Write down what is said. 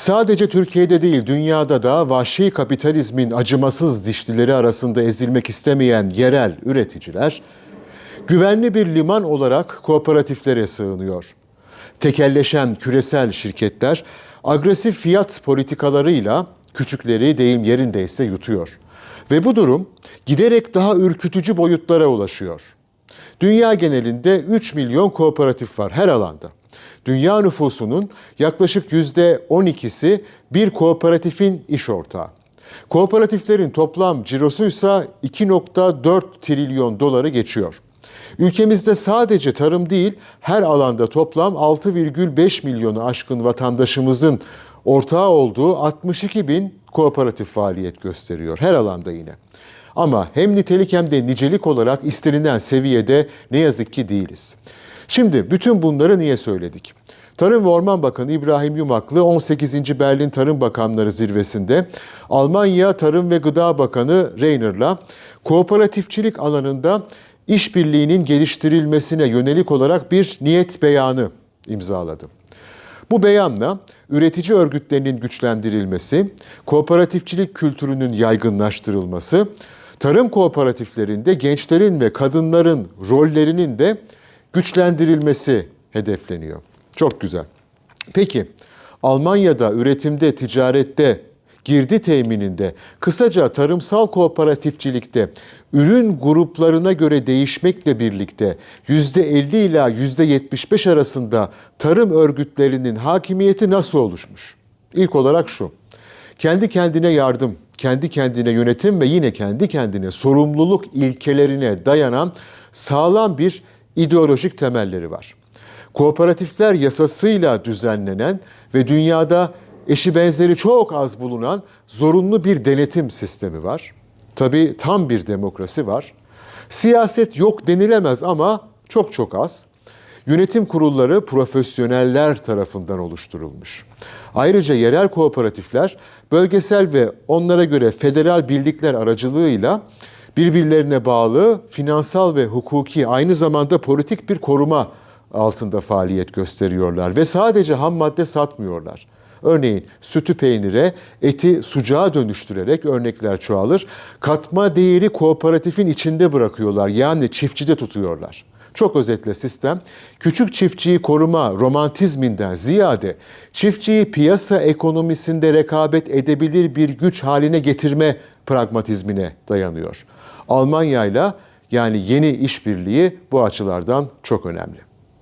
Sadece Türkiye'de değil dünyada da vahşi kapitalizmin acımasız dişlileri arasında ezilmek istemeyen yerel üreticiler güvenli bir liman olarak kooperatiflere sığınıyor. Tekelleşen küresel şirketler agresif fiyat politikalarıyla küçükleri deyim yerindeyse yutuyor. Ve bu durum giderek daha ürkütücü boyutlara ulaşıyor. Dünya genelinde 3 milyon kooperatif var her alanda. Dünya nüfusunun yaklaşık yüzde 12'si bir kooperatifin iş ortağı. Kooperatiflerin toplam cirosuysa 2.4 trilyon doları geçiyor. Ülkemizde sadece tarım değil, her alanda toplam 6,5 milyonu aşkın vatandaşımızın ortağı olduğu 62 bin kooperatif faaliyet gösteriyor. Her alanda yine. Ama hem nitelik hem de nicelik olarak istenilen seviyede ne yazık ki değiliz. Şimdi bütün bunları niye söyledik? Tarım ve Orman Bakanı İbrahim Yumaklı 18. Berlin Tarım Bakanları Zirvesi'nde Almanya Tarım ve Gıda Bakanı Reiner'la kooperatifçilik alanında işbirliğinin geliştirilmesine yönelik olarak bir niyet beyanı imzaladı. Bu beyanla üretici örgütlerinin güçlendirilmesi, kooperatifçilik kültürünün yaygınlaştırılması, tarım kooperatiflerinde gençlerin ve kadınların rollerinin de güçlendirilmesi hedefleniyor. Çok güzel. Peki Almanya'da üretimde, ticarette, girdi temininde, kısaca tarımsal kooperatifçilikte ürün gruplarına göre değişmekle birlikte %50 ila %75 arasında tarım örgütlerinin hakimiyeti nasıl oluşmuş? İlk olarak şu. Kendi kendine yardım, kendi kendine yönetim ve yine kendi kendine sorumluluk ilkelerine dayanan sağlam bir ideolojik temelleri var. Kooperatifler yasasıyla düzenlenen ve dünyada eşi benzeri çok az bulunan zorunlu bir denetim sistemi var. Tabii tam bir demokrasi var. Siyaset yok denilemez ama çok çok az. Yönetim kurulları profesyoneller tarafından oluşturulmuş. Ayrıca yerel kooperatifler bölgesel ve onlara göre federal birlikler aracılığıyla birbirlerine bağlı finansal ve hukuki aynı zamanda politik bir koruma altında faaliyet gösteriyorlar ve sadece ham madde satmıyorlar. Örneğin sütü peynire, eti sucuğa dönüştürerek örnekler çoğalır. Katma değeri kooperatifin içinde bırakıyorlar. Yani çiftçide tutuyorlar. Çok özetle sistem küçük çiftçiyi koruma romantizminden ziyade çiftçiyi piyasa ekonomisinde rekabet edebilir bir güç haline getirme pragmatizmine dayanıyor. Almanya ile yani yeni işbirliği bu açılardan çok önemli.